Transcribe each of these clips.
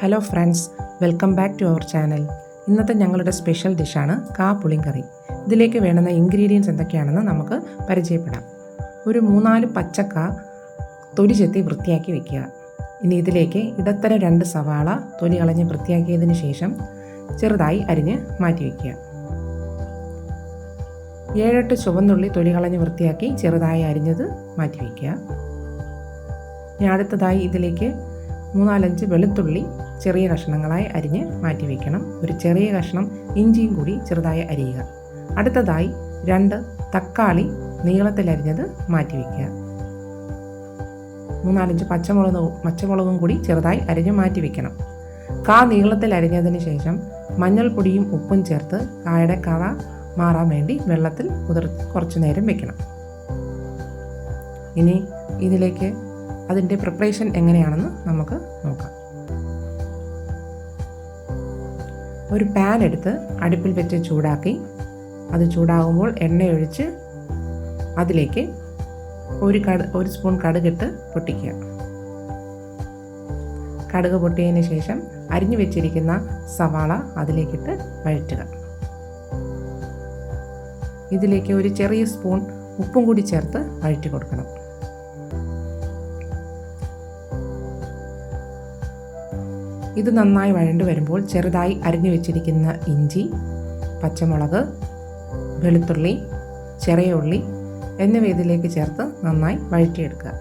Hello friends welcome back to our channel ഇന്നത്തെ ഞങ്ങളുടെ special ഡിഷാണ് കാ പുളിങ്കറി ഇതിലേക്ക് വേണ്ടുന്ന ഇൻഗ്രീഡിയൻസ് എന്തൊക്കെയാണെന്ന് നമുക്ക് പരിചയപ്പെടാം. ഒരു മൂന്നാൽ പച്ചക്ക തൊലി ചെത്തി വൃത്തിയാക്കി വെക്കുക. ഇനി ഇതിലേക്ക് ഇടത്തരം രണ്ട് സവാള തൊലി കളഞ്ഞ് വൃത്തിയാക്കിയതിന് ശേഷം ചെറുതായി അരിഞ്ഞ് മാറ്റി വയ്ക്കുക ഏഴെട്ട് ചുവന്നുള്ളി തൊലി കളഞ്ഞ് വൃത്തിയാക്കി ചെറുതായി അരിഞ്ഞത് മാറ്റി വയ്ക്കുക ഇനി അടുത്തതായി ഇതിലേക്ക് മൂന്നാലഞ്ച് വെളുത്തുള്ളി ചെറിയ കഷ്ണങ്ങളായി അരിഞ്ഞ് മാറ്റി വയ്ക്കണം ഒരു ചെറിയ കഷ്ണം ഇഞ്ചിയും കൂടി ചെറുതായി അരിയുക. അടുത്തതായി രണ്ട് തക്കാളി നീളത്തിലരിഞ്ഞത് മാറ്റി വയ്ക്കുക മൂന്നാലഞ്ച് പച്ചമുളക് പച്ചമുളകും കൂടി ചെറുതായി അരിഞ്ഞ് മാറ്റി വയ്ക്കണം കാ നീളത്തിൽ അരിഞ്ഞതിന് ശേഷം മഞ്ഞൾപ്പൊടിയും ഉപ്പും ചേർത്ത് കായുടെ കറ മാറാൻ വേണ്ടി വെള്ളത്തിൽ കുതിർത്ത് കുറച്ചു നേരം വെക്കണം. ഇനി ഇതിലേക്ക് അതിന്റെ പ്രിപ്പറേഷൻ എങ്ങനെയാണെന്ന് നമുക്ക് നോക്കാം. ഒരു പാൻ എടുത്ത് അടുപ്പിൽ വെച്ച് ചൂടാക്കി. അത് ചൂടാകുമ്പോൾ എണ്ണയൊഴിച്ച് അതിലേക്ക് ഒരു കട് ഒരു സ്പൂൺ കടുകിട്ട് പൊട്ടിക്കുക. കടുക് പൊട്ടിയതിന് ശേഷം അരിഞ്ഞു വെച്ചിരിക്കുന്ന സവാള അതിലേക്കിട്ട് വഴറ്റുക. ഇതിലേക്ക് ഒരു ചെറിയ സ്പൂൺ ഉപ്പും കൂടി ചേർത്ത് വഴറ്റി കൊടുക്കണം. ഇത് നന്നായി വഴണ്ടു വരുമ്പോൾ ചെറുതായി അരിഞ്ഞു വെച്ചിരിക്കുന്ന ഇഞ്ചി പച്ചമുളക് വെളുത്തുള്ളി ചെറിയ ഉള്ളി എന്നിവ ഇതിലേക്ക് ചേർത്ത് നന്നായി വഴറ്റിയെടുക്കുക.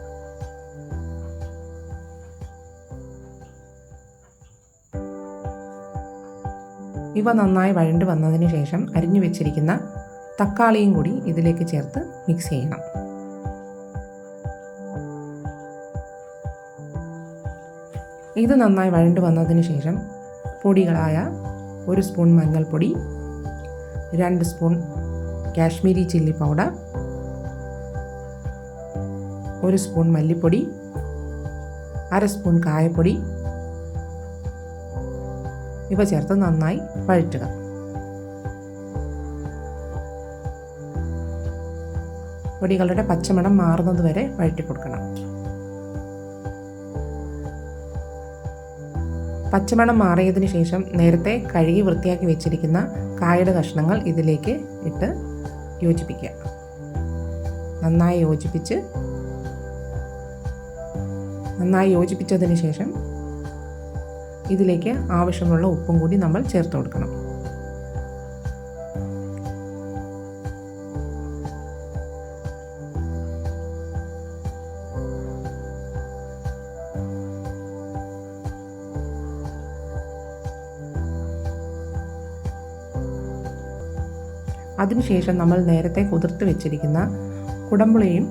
ഇവ നന്നായി വഴണ്ടു വന്നതിന് ശേഷം അരിഞ്ഞു വെച്ചിരിക്കുന്ന തക്കാളിയും കൂടി ഇതിലേക്ക് ചേർത്ത് മിക്സ് ചെയ്യണം. ഇത് നന്നായി വഴണ്ടു വന്നതിന് ശേഷം പൊടികളായ ഒരു സ്പൂൺ മഞ്ഞൾപ്പൊടി രണ്ട് സ്പൂൺ കാശ്മീരി ചില്ലി പൗഡർ ഒരു സ്പൂൺ മല്ലിപ്പൊടി അര സ്പൂൺ കായപ്പൊടി. ഇവ ചേർത്ത് നന്നായി വഴറ്റുക. പൊടികളുടെ പച്ചമണം മാറുന്നത് വരെ വഴറ്റി കൊടുക്കണം. പച്ചമണം മാറിയതിന് ശേഷം നേരത്തെ കഴുകി വൃത്തിയാക്കി വെച്ചിരിക്കുന്ന കായയുടെ കഷ്ണങ്ങൾ ഇതിലേക്ക് ഇട്ട് യോജിപ്പിക്കുക. നന്നായി യോജിപ്പിച്ച് നന്നായി യോജിപ്പിച്ചതിന് ശേഷം ഇതിലേക്ക് ആവശ്യമുള്ള ഉപ്പും കൂടി നമ്മൾ ചേർത്ത് കൊടുക്കണം. അതിനുശേഷം നമ്മൾ നേരത്തെ കുതിർത്ത് വെച്ചിരിക്കുന്ന കുടമ്പുളിയും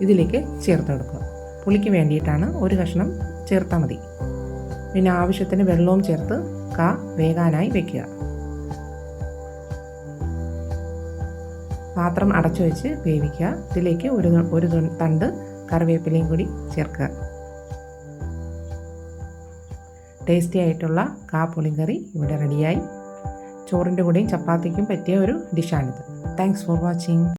ഇതിലേക്ക് ചേർത്ത് കൊടുക്കുക. പുളിക്ക് വേണ്ടിയിട്ടാണ് ഒരു കഷ്ണം ചേർത്താൽ മതി. പിന്നെ ആവശ്യത്തിന് വെള്ളവും ചേർത്ത് കാ വേകാനായി വെക്കുക. പാത്രം അടച്ചു വെച്ച് വേവിക്കുക. ഇതിലേക്ക് ഒരു ഒരു തണ്ട് കറിവേപ്പിലയും കൂടി ചേർക്കുക. ടേസ്റ്റി ആയിട്ടുള്ള കാ പുളിങ്കറി ഇവിടെ റെഡിയായി. ചോറിന്റെ കൂടെയും ചപ്പാത്തിക്കും പറ്റിയ ഒരു ഡിഷാണിത്. Thanks for watching